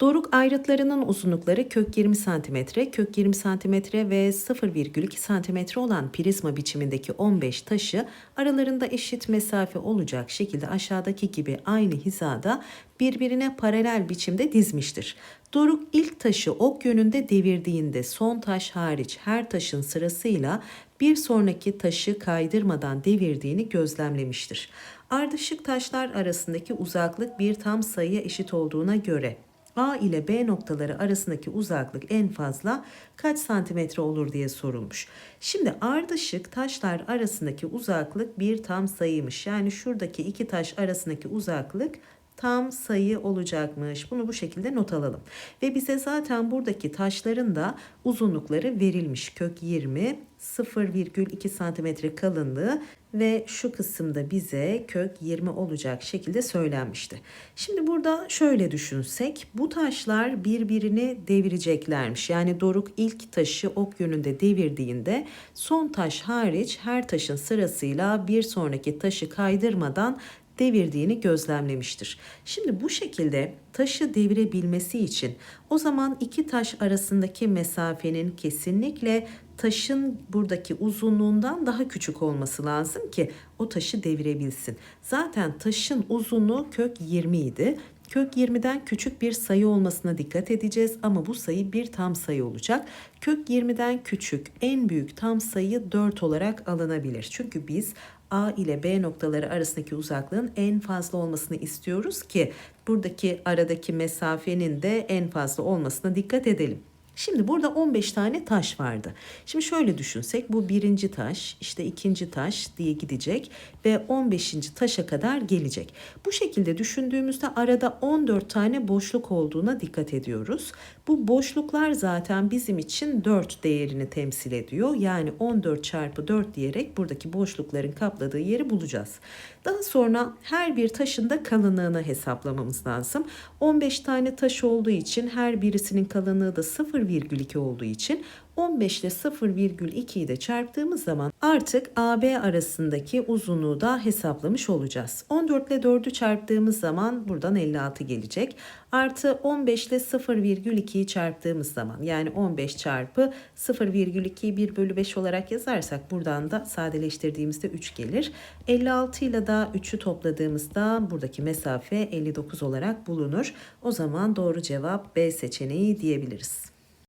Doruk ayrıtlarının uzunlukları kök 20 cm, kök 20 cm ve 0,2 cm olan prizma biçimindeki 15 taşı aralarında eşit mesafe olacak şekilde aşağıdaki gibi aynı hizada birbirine paralel biçimde dizmiştir. Doruk ilk taşı ok yönünde devirdiğinde son taş hariç her taşın sırasıyla bir sonraki taşı kaydırmadan devirdiğini gözlemlemiştir. Ardışık taşlar arasındaki uzaklık bir tam sayıya eşit olduğuna göre A ile B noktaları arasındaki uzaklık en fazla kaç santimetre olur diye sorulmuş. Şimdi ardışık taşlar arasındaki uzaklık bir tam sayıymış. Yani şuradaki iki taş arasındaki uzaklık tam sayı olacakmış. Bunu bu şekilde not alalım. Ve bize zaten buradaki taşların da uzunlukları verilmiş. Kök 20, 0,2 santimetre kalınlığı ve şu kısımda bize kök 20 olacak şekilde söylenmişti. Şimdi burada şöyle düşünsek bu taşlar birbirini devireceklermiş. Yani Doruk ilk taşı ok yönünde devirdiğinde son taş hariç her taşın sırasıyla bir sonraki taşı kaydırmadan devirdiğini gözlemlemiştir. Şimdi bu şekilde taşı devirebilmesi için o zaman iki taş arasındaki mesafenin kesinlikle taşın buradaki uzunluğundan daha küçük olması lazım ki o taşı devirebilsin. Zaten taşın uzunluğu kök 20 idi. Kök 20'den küçük bir sayı olmasına dikkat edeceğiz ama bu sayı bir tam sayı olacak. Kök 20'den küçük en büyük tam sayı 4 olarak alınabilir. Çünkü biz A ile B noktaları arasındaki uzaklığın en fazla olmasını istiyoruz ki buradaki aradaki mesafenin de en fazla olmasına dikkat edelim. Şimdi burada 15 tane taş vardı. Şimdi şöyle düşünsek bu birinci taş, işte ikinci taş diye gidecek ve 15. taşa kadar gelecek. Bu şekilde düşündüğümüzde arada 14 tane boşluk olduğuna dikkat ediyoruz. Bu boşluklar zaten bizim için 4 değerini temsil ediyor. Yani 14 çarpı 4 diyerek buradaki boşlukların kapladığı yeri bulacağız. Daha sonra her bir taşın da kalınlığını hesaplamamız lazım. 15 tane taş olduğu için her birisinin kalınlığı da 0,2 olduğu için 15 ile 0,2'yi de çarptığımız zaman artık AB arasındaki uzunluğu da hesaplamış olacağız. 14 ile 4'ü çarptığımız zaman buradan 56 gelecek. Artı 15 ile 0,2'yi çarptığımız zaman yani 15 çarpı 0,2'yi 1 bölü 5 olarak yazarsak buradan da sadeleştirdiğimizde 3 gelir. 56 ile daha 3'ü topladığımızda buradaki mesafe 59 olarak bulunur. O zaman doğru cevap B seçeneği diyebiliriz.